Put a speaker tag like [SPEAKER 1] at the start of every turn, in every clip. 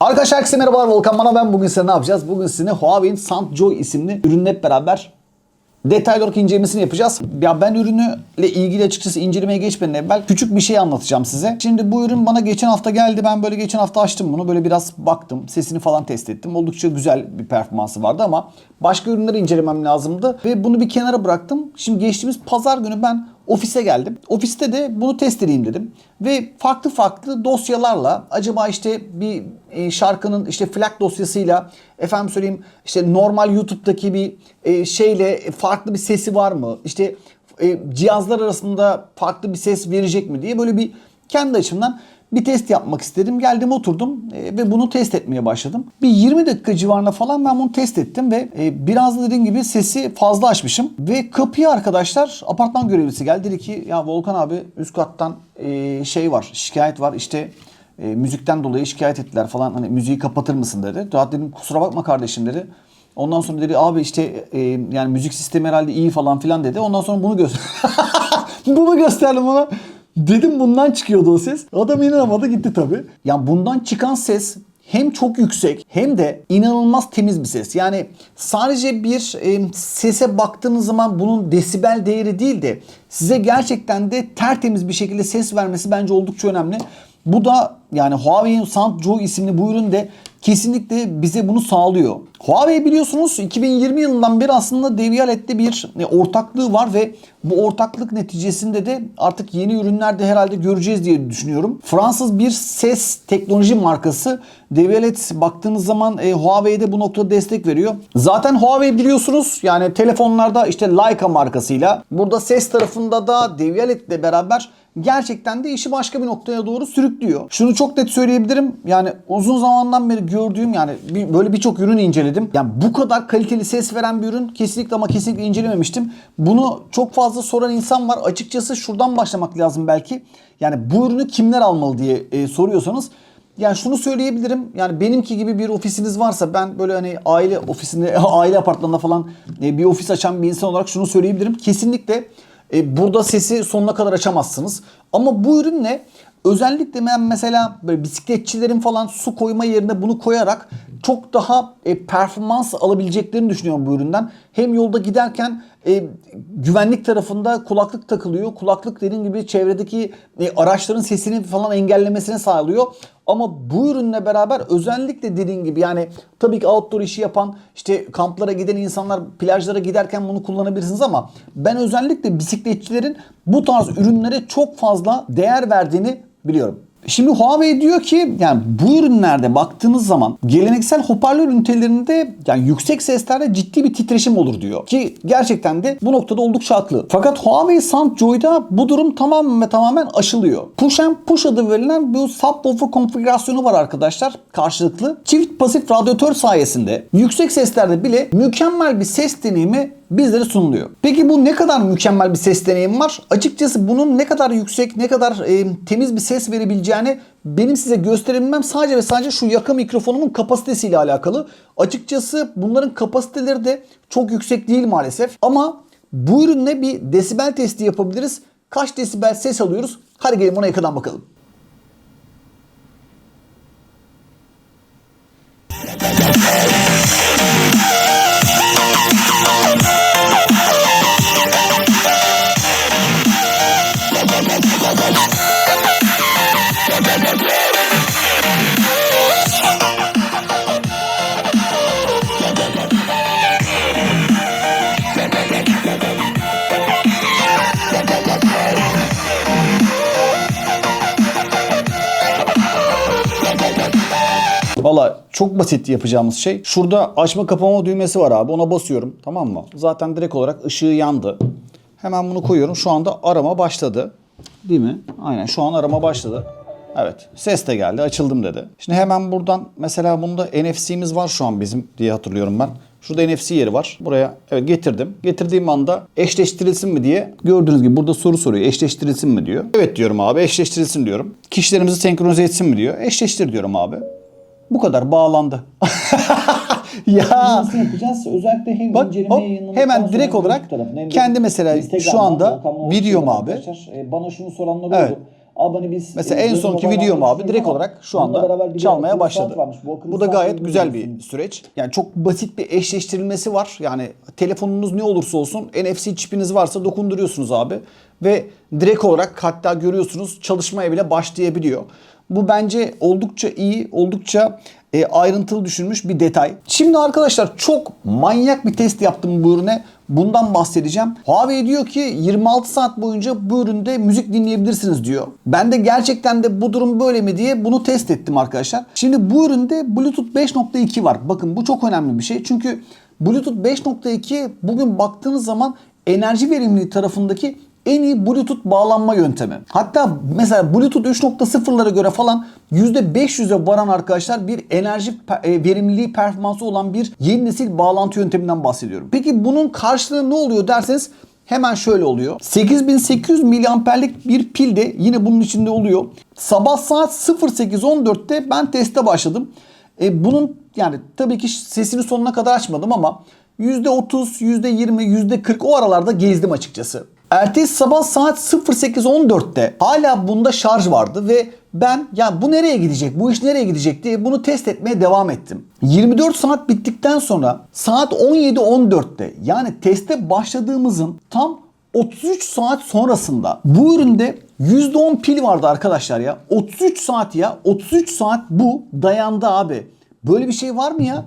[SPEAKER 1] Arkadaşlar herkese merhabalar Volkan bana ben bugün size ne yapacağız? Bugün sizinle Huawei'in Soundjoy isimli ürünle hep beraber detaylı olarak incelemesini yapacağız. Ya ben ürünle ilgili açıkçası incelemeye geçmeden evvel küçük bir şey anlatacağım size. Şimdi bu ürün bana geçen hafta geldi. Ben böyle geçen hafta açtım bunu. Böyle biraz baktım. Sesini falan test ettim. Oldukça güzel bir performansı vardı ama başka ürünleri incelemem lazımdı. Ve bunu bir kenara bıraktım. Şimdi geçtiğimiz pazar günü ben ofise geldim. Ofiste de bunu test edeyim dedim. Ve farklı farklı dosyalarla acaba işte bir e, şarkının işte FLAC dosyasıyla efendim söyleyeyim işte normal YouTube'daki bir e, şeyle farklı bir sesi var mı? İşte e, cihazlar arasında farklı bir ses verecek mi diye böyle bir kendi açımdan bir test yapmak istedim. Geldim oturdum e, ve bunu test etmeye başladım. Bir 20 dakika civarında falan ben bunu test ettim ve e, biraz da dediğim gibi sesi fazla açmışım. Ve kapıya arkadaşlar apartman görevlisi geldi. Dedi ki ya Volkan abi üst kattan e, şey var şikayet var işte müzikten dolayı şikayet ettiler falan. Hani müziği kapatır mısın dedi. Daha dedim kusura bakma kardeşim dedi. Ondan sonra dedi abi işte yani müzik sistemi herhalde iyi falan filan dedi. Ondan sonra bunu göster bunu gösterdim ona. Dedim bundan çıkıyordu o ses. Adam inanamadı gitti tabii. Yani bundan çıkan ses hem çok yüksek hem de inanılmaz temiz bir ses. Yani sadece bir e, sese baktığınız zaman bunun desibel değeri değil de size gerçekten de tertemiz bir şekilde ses vermesi bence oldukça önemli. Bu da yani Huawei'in Soundjoy isimli bu ürün de kesinlikle bize bunu sağlıyor. Huawei biliyorsunuz 2020 yılından beri aslında Devialet'te bir e, ortaklığı var ve bu ortaklık neticesinde de artık yeni ürünlerde herhalde göreceğiz diye düşünüyorum. Fransız bir ses teknoloji markası Devialet baktığınız zaman e, Huawei'de bu noktada destek veriyor. Zaten Huawei biliyorsunuz yani telefonlarda işte Leica markasıyla burada ses tarafında da Devialet'le beraber gerçekten de işi başka bir noktaya doğru sürüklüyor. Şunu çok net söyleyebilirim. Yani uzun zamandan beri gördüğüm yani bir, böyle birçok ürün inceledim. Yani bu kadar kaliteli ses veren bir ürün kesinlikle ama kesinlikle incelememiştim. Bunu çok fazla soran insan var. Açıkçası şuradan başlamak lazım belki. Yani bu ürünü kimler almalı diye e, soruyorsanız yani şunu söyleyebilirim. Yani benimki gibi bir ofisiniz varsa ben böyle hani aile ofisinde, aile apartmanında falan e, bir ofis açan bir insan olarak şunu söyleyebilirim. Kesinlikle e, burada sesi sonuna kadar açamazsınız. Ama bu ürünle özellikle ben mesela böyle bisikletçilerin falan su koyma yerine bunu koyarak çok daha e, performans alabileceklerini düşünüyorum bu üründen. Hem yolda giderken e, güvenlik tarafında kulaklık takılıyor. Kulaklık dediğim gibi çevredeki e, araçların sesini falan engellemesini sağlıyor. Ama bu ürünle beraber özellikle dediğin gibi yani tabii ki outdoor işi yapan işte kamplara giden insanlar plajlara giderken bunu kullanabilirsiniz ama ben özellikle bisikletçilerin bu tarz ürünlere çok fazla değer verdiğini biliyorum. Şimdi Huawei diyor ki yani bu ürünlerde baktığınız zaman geleneksel hoparlör ünitelerinde yani yüksek seslerde ciddi bir titreşim olur diyor. Ki gerçekten de bu noktada oldukça haklı. Fakat Huawei Soundjoy'da bu durum tamamen ve tamamen aşılıyor. Push and Push adı verilen bu subwoofer konfigürasyonu var arkadaşlar karşılıklı. Çift pasif radyatör sayesinde yüksek seslerde bile mükemmel bir ses deneyimi bizlere sunuluyor. Peki bu ne kadar mükemmel bir ses deneyimi var? Açıkçası bunun ne kadar yüksek, ne kadar e, temiz bir ses verebileceğini benim size gösterebilmem sadece ve sadece şu yaka mikrofonumun kapasitesiyle alakalı. Açıkçası bunların kapasiteleri de çok yüksek değil maalesef. Ama bu ürünle bir desibel testi yapabiliriz. Kaç desibel ses alıyoruz? Hadi gelin buna yakından bakalım. Valla çok basit yapacağımız şey. Şurada açma kapama düğmesi var abi. Ona basıyorum. Tamam mı? Zaten direkt olarak ışığı yandı. Hemen bunu koyuyorum. Şu anda arama başladı. Değil mi? Aynen şu an arama başladı. Evet. Ses de geldi. Açıldım dedi. Şimdi hemen buradan mesela bunda NFC'miz var şu an bizim diye hatırlıyorum ben. Şurada NFC yeri var. Buraya evet getirdim. Getirdiğim anda eşleştirilsin mi diye gördüğünüz gibi burada soru soruyor. Eşleştirilsin mi diyor. Evet diyorum abi eşleştirilsin diyorum. Kişilerimizi senkronize etsin mi diyor. Eşleştir diyorum abi. Bu kadar bağlandı. ya
[SPEAKER 2] Nasıl yapacağız? Özellikle hem
[SPEAKER 1] Bak,
[SPEAKER 2] inceleme
[SPEAKER 1] hop, hemen direkt olarak kendi mesela şu anda videom abi.
[SPEAKER 2] arkadaşlar, e, Bana şunu soranlar
[SPEAKER 1] Evet.
[SPEAKER 2] oldu. Abi hani biz
[SPEAKER 1] Mesela
[SPEAKER 2] e,
[SPEAKER 1] en
[SPEAKER 2] Zoom
[SPEAKER 1] sonki videom abi direkt olarak şu anda çalmaya başladı.
[SPEAKER 2] Bu
[SPEAKER 1] Bu da gayet güzel bir süreç. Yani çok basit bir eşleştirilmesi var. Yani telefonunuz ne olursa olsun NFC çipiniz varsa dokunduruyorsunuz abi ve direkt olarak hatta görüyorsunuz çalışmaya bile başlayabiliyor. Bu bence oldukça iyi, oldukça e, ayrıntılı düşünmüş bir detay. Şimdi arkadaşlar çok manyak bir test yaptım bu ürüne. Bundan bahsedeceğim. Huawei diyor ki 26 saat boyunca bu üründe müzik dinleyebilirsiniz diyor. Ben de gerçekten de bu durum böyle mi diye bunu test ettim arkadaşlar. Şimdi bu üründe Bluetooth 5.2 var. Bakın bu çok önemli bir şey. Çünkü Bluetooth 5.2 bugün baktığınız zaman enerji verimliliği tarafındaki en iyi Bluetooth bağlanma yöntemi. Hatta mesela Bluetooth 3.0'lara göre falan %500'e varan arkadaşlar bir enerji e, verimliliği performansı olan bir yeni nesil bağlantı yönteminden bahsediyorum. Peki bunun karşılığı ne oluyor derseniz hemen şöyle oluyor. 8800 miliamperlik bir pil de yine bunun içinde oluyor. Sabah saat 08.14'te ben teste başladım. E, bunun yani tabii ki sesini sonuna kadar açmadım ama %30, %20, %40 o aralarda gezdim açıkçası. Ertesi sabah saat 08.14'te hala bunda şarj vardı ve ben ya bu nereye gidecek, bu iş nereye gidecek diye bunu test etmeye devam ettim. 24 saat bittikten sonra saat 17.14'te yani teste başladığımızın tam 33 saat sonrasında bu üründe %10 pil vardı arkadaşlar ya. 33 saat ya. 33 saat bu dayandı abi. Böyle bir şey var mı ya?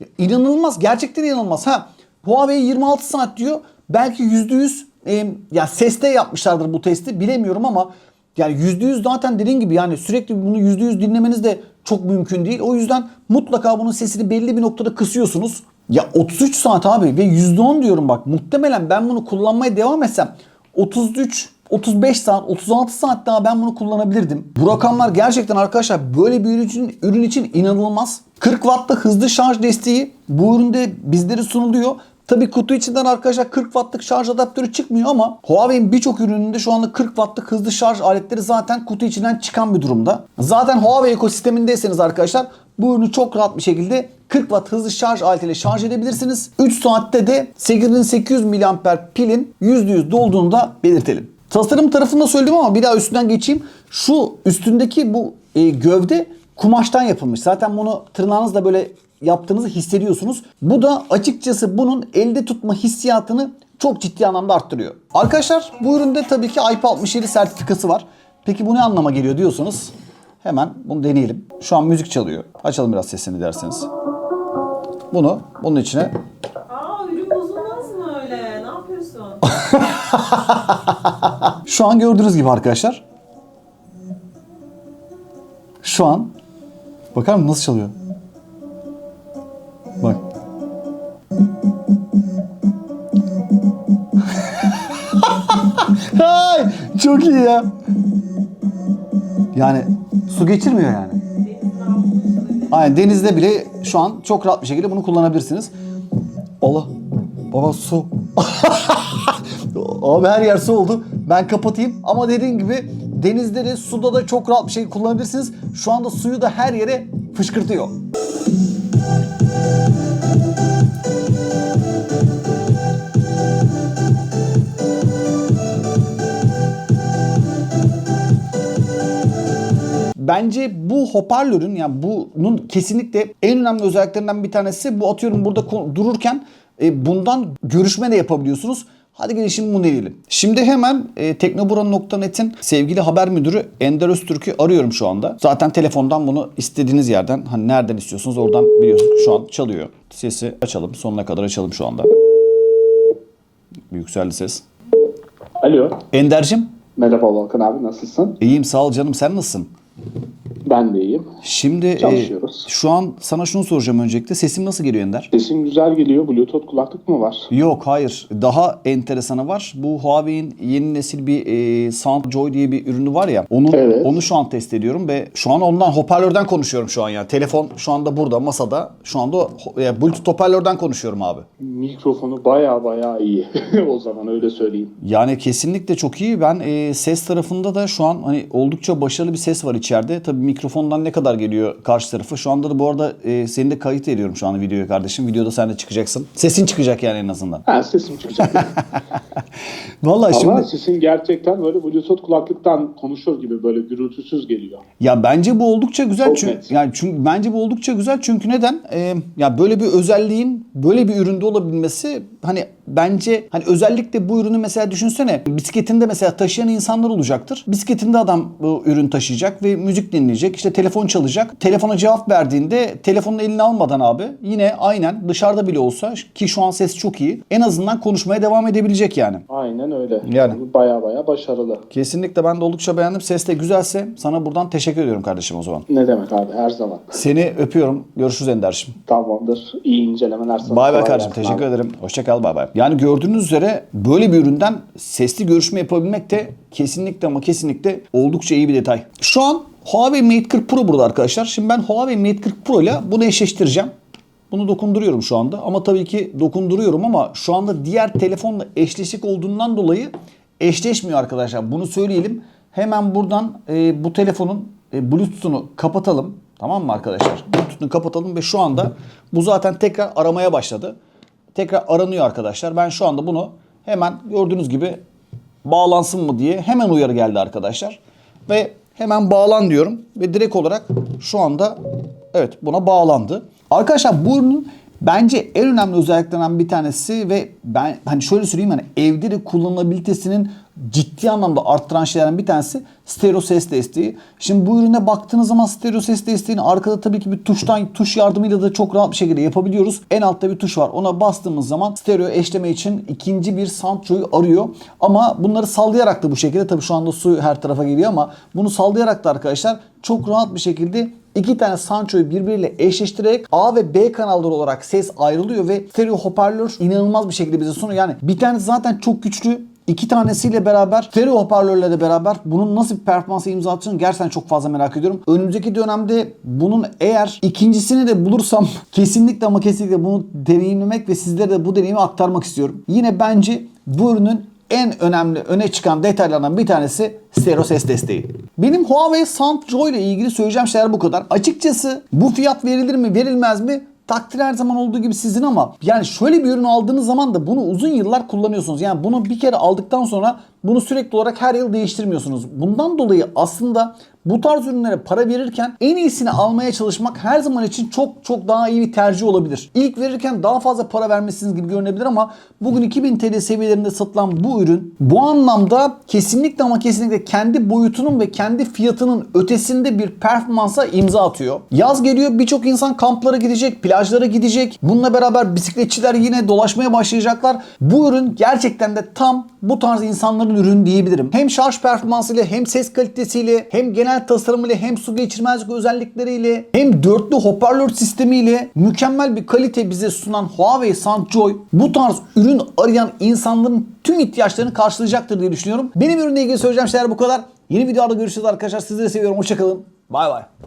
[SPEAKER 1] Ya İnanılmaz. Gerçekten inanılmaz. Ha Huawei 26 saat diyor. Belki %100 e, ya seste yapmışlardır bu testi bilemiyorum ama yani %100 zaten dediğin gibi yani sürekli bunu %100 dinlemeniz de çok mümkün değil. O yüzden mutlaka bunun sesini belli bir noktada kısıyorsunuz. Ya 33 saat abi ve %10 diyorum bak muhtemelen ben bunu kullanmaya devam etsem 33 35 saat, 36 saat daha ben bunu kullanabilirdim. Bu rakamlar gerçekten arkadaşlar böyle bir ürün için, ürün için inanılmaz. 40 wattlık hızlı şarj desteği bu üründe bizlere sunuluyor. Tabi kutu içinden arkadaşlar 40 wattlık şarj adaptörü çıkmıyor ama Huawei'in birçok ürününde şu anda 40 wattlık hızlı şarj aletleri zaten kutu içinden çıkan bir durumda. Zaten Huawei ekosistemindeyseniz arkadaşlar bu ürünü çok rahat bir şekilde 40 watt hızlı şarj aletiyle şarj edebilirsiniz. 3 saatte de 8800 mAh pilin %100 dolduğunu da belirtelim. Tasarım tarafında söyledim ama bir daha üstünden geçeyim. Şu üstündeki bu e, gövde kumaştan yapılmış. Zaten bunu tırnağınızla böyle yaptığınızı hissediyorsunuz. Bu da açıkçası bunun elde tutma hissiyatını çok ciddi anlamda arttırıyor. Arkadaşlar bu üründe tabii ki IP67 sertifikası var. Peki bu ne anlama geliyor diyorsanız hemen bunu deneyelim. Şu an müzik çalıyor. Açalım biraz sesini derseniz. Bunu bunun içine
[SPEAKER 3] Aa ürün bozulmaz mı öyle? Ne yapıyorsun?
[SPEAKER 1] Şu an gördüğünüz gibi arkadaşlar. Şu an bakar mısın nasıl çalıyor? Çok iyi ya. Yani su geçirmiyor yani. Aynen denizde bile şu an çok rahat bir şekilde bunu kullanabilirsiniz. Allah. Baba su. Abi her yer su oldu. Ben kapatayım ama dediğim gibi denizde de suda da çok rahat bir şekilde kullanabilirsiniz. Şu anda suyu da her yere fışkırtıyor. Bence bu hoparlörün yani bunun kesinlikle en önemli özelliklerinden bir tanesi bu atıyorum burada dururken e, bundan görüşme de yapabiliyorsunuz. Hadi gelin şimdi bunu deneyelim. Şimdi hemen e, teknoburan.net'in sevgili haber müdürü Ender Öztürk'ü arıyorum şu anda. Zaten telefondan bunu istediğiniz yerden hani nereden istiyorsunuz oradan biliyorsunuz şu an çalıyor. Sesi açalım sonuna kadar açalım şu anda. Bir Yükseldi ses.
[SPEAKER 4] Alo.
[SPEAKER 1] Ender'cim
[SPEAKER 4] Merhaba Volkan abi nasılsın?
[SPEAKER 1] iyiyim sağ ol canım sen nasılsın?
[SPEAKER 4] Ben de iyiyim.
[SPEAKER 1] Şimdi e, şu an sana şunu soracağım öncelikle. Sesim nasıl geliyor Ender?
[SPEAKER 4] Sesin güzel geliyor. Bluetooth kulaklık mı var?
[SPEAKER 1] Yok hayır. Daha enteresanı var. Bu Huawei'in yeni nesil bir e, Soundjoy diye bir ürünü var ya. Onu
[SPEAKER 4] Evet.
[SPEAKER 1] onu şu an test ediyorum ve şu an ondan hoparlörden konuşuyorum şu an yani. Telefon şu anda burada masada. Şu anda e, Bluetooth hoparlörden konuşuyorum abi.
[SPEAKER 4] Mikrofonu baya baya iyi. o zaman öyle söyleyeyim.
[SPEAKER 1] Yani kesinlikle çok iyi. Ben e, ses tarafında da şu an hani oldukça başarılı bir ses var içeride. Tabii mikrofondan ne kadar geliyor karşı tarafı. Şu anda da bu arada e, seni de kayıt ediyorum şu anda videoya kardeşim. Videoda sen de çıkacaksın. Sesin çıkacak yani en azından.
[SPEAKER 4] Ha sesim çıkacak.
[SPEAKER 1] Vallahi
[SPEAKER 4] Ama
[SPEAKER 1] şimdi
[SPEAKER 4] sesin gerçekten böyle Bluetooth kulaklıktan konuşur gibi böyle gürültüsüz geliyor.
[SPEAKER 1] ya bence bu oldukça güzel
[SPEAKER 4] Çok
[SPEAKER 1] çünkü
[SPEAKER 4] net.
[SPEAKER 1] yani çünkü bence bu oldukça güzel çünkü neden? Ee, ya böyle bir özelliğin böyle bir üründe olabilmesi hani bence hani özellikle bu ürünü mesela düşünsene bisikletinde mesela taşıyan insanlar olacaktır. Bisikletinde adam bu ürün taşıyacak ve müzik dinleyecek. işte telefon çalacak. Telefona cevap verdiğinde telefonunu eline almadan abi yine aynen dışarıda bile olsa ki şu an ses çok iyi. En azından konuşmaya devam edebilecek yani.
[SPEAKER 4] Aynen öyle.
[SPEAKER 1] Yani.
[SPEAKER 4] Baya baya başarılı.
[SPEAKER 1] Kesinlikle ben de oldukça beğendim. Ses de güzelse sana buradan teşekkür ediyorum kardeşim o zaman.
[SPEAKER 4] Ne demek abi her zaman.
[SPEAKER 1] Seni öpüyorum. Görüşürüz Ender'cim.
[SPEAKER 4] Tamamdır. İyi incelemeler sana.
[SPEAKER 1] Bay bay kardeşim. Teşekkür
[SPEAKER 4] abi.
[SPEAKER 1] ederim. Hoşça Bay bay. Yani gördüğünüz üzere böyle bir üründen sesli görüşme yapabilmek de kesinlikle ama kesinlikle oldukça iyi bir detay. Şu an Huawei Mate 40 Pro burada arkadaşlar. Şimdi ben Huawei Mate 40 Pro ile bunu eşleştireceğim. Bunu dokunduruyorum şu anda ama tabii ki dokunduruyorum ama şu anda diğer telefonla eşleşik olduğundan dolayı eşleşmiyor arkadaşlar. Bunu söyleyelim. Hemen buradan e, bu telefonun e, Bluetooth'unu kapatalım. Tamam mı arkadaşlar? Bluetooth'unu kapatalım ve şu anda bu zaten tekrar aramaya başladı. Tekrar aranıyor arkadaşlar. Ben şu anda bunu hemen gördüğünüz gibi bağlansın mı diye hemen uyarı geldi arkadaşlar. Ve hemen bağlan diyorum ve direkt olarak şu anda evet buna bağlandı. Arkadaşlar bu ürünün bence en önemli özelliklerinden bir tanesi ve ben hani şöyle söyleyeyim hani evde de kullanılabilitesinin ciddi anlamda arttıran şeylerden bir tanesi stereo ses desteği. Şimdi bu ürüne baktığınız zaman stereo ses desteğini arkada tabii ki bir tuştan tuş yardımıyla da çok rahat bir şekilde yapabiliyoruz. En altta bir tuş var. Ona bastığımız zaman stereo eşleme için ikinci bir Soundjoy arıyor. Ama bunları sallayarak da bu şekilde tabii şu anda su her tarafa geliyor ama bunu sallayarak da arkadaşlar çok rahat bir şekilde İki tane Sancho'yu birbiriyle eşleştirerek A ve B kanalları olarak ses ayrılıyor ve stereo hoparlör inanılmaz bir şekilde bize sunuyor. Yani bir tanesi zaten çok güçlü. İki tanesiyle beraber stereo hoparlörle de beraber bunun nasıl bir performansa imza atacağını gerçekten çok fazla merak ediyorum. Önümüzdeki dönemde bunun eğer ikincisini de bulursam kesinlikle ama kesinlikle bunu deneyimlemek ve sizlere de bu deneyimi aktarmak istiyorum. Yine bence bu ürünün en önemli öne çıkan detaylardan bir tanesi stereo ses desteği. Benim Huawei Soundjoy ile ilgili söyleyeceğim şeyler bu kadar. Açıkçası bu fiyat verilir mi verilmez mi? Takdir her zaman olduğu gibi sizin ama yani şöyle bir ürün aldığınız zaman da bunu uzun yıllar kullanıyorsunuz. Yani bunu bir kere aldıktan sonra bunu sürekli olarak her yıl değiştirmiyorsunuz. Bundan dolayı aslında bu tarz ürünlere para verirken en iyisini almaya çalışmak her zaman için çok çok daha iyi bir tercih olabilir. İlk verirken daha fazla para vermesiniz gibi görünebilir ama bugün 2000 TL seviyelerinde satılan bu ürün bu anlamda kesinlikle ama kesinlikle kendi boyutunun ve kendi fiyatının ötesinde bir performansa imza atıyor. Yaz geliyor birçok insan kamplara gidecek, plajlara gidecek. Bununla beraber bisikletçiler yine dolaşmaya başlayacaklar. Bu ürün gerçekten de tam bu tarz insanların ürünü diyebilirim. Hem şarj performansıyla hem ses kalitesiyle hem genel tasarımıyla hem su geçirmezlik özellikleriyle hem dörtlü hoparlör sistemiyle mükemmel bir kalite bize sunan Huawei Soundjoy bu tarz ürün arayan insanların tüm ihtiyaçlarını karşılayacaktır diye düşünüyorum. Benim ürünle ilgili söyleyeceğim şeyler bu kadar. Yeni videolarda görüşürüz arkadaşlar. Sizleri seviyorum. Hoşçakalın. Bay bay.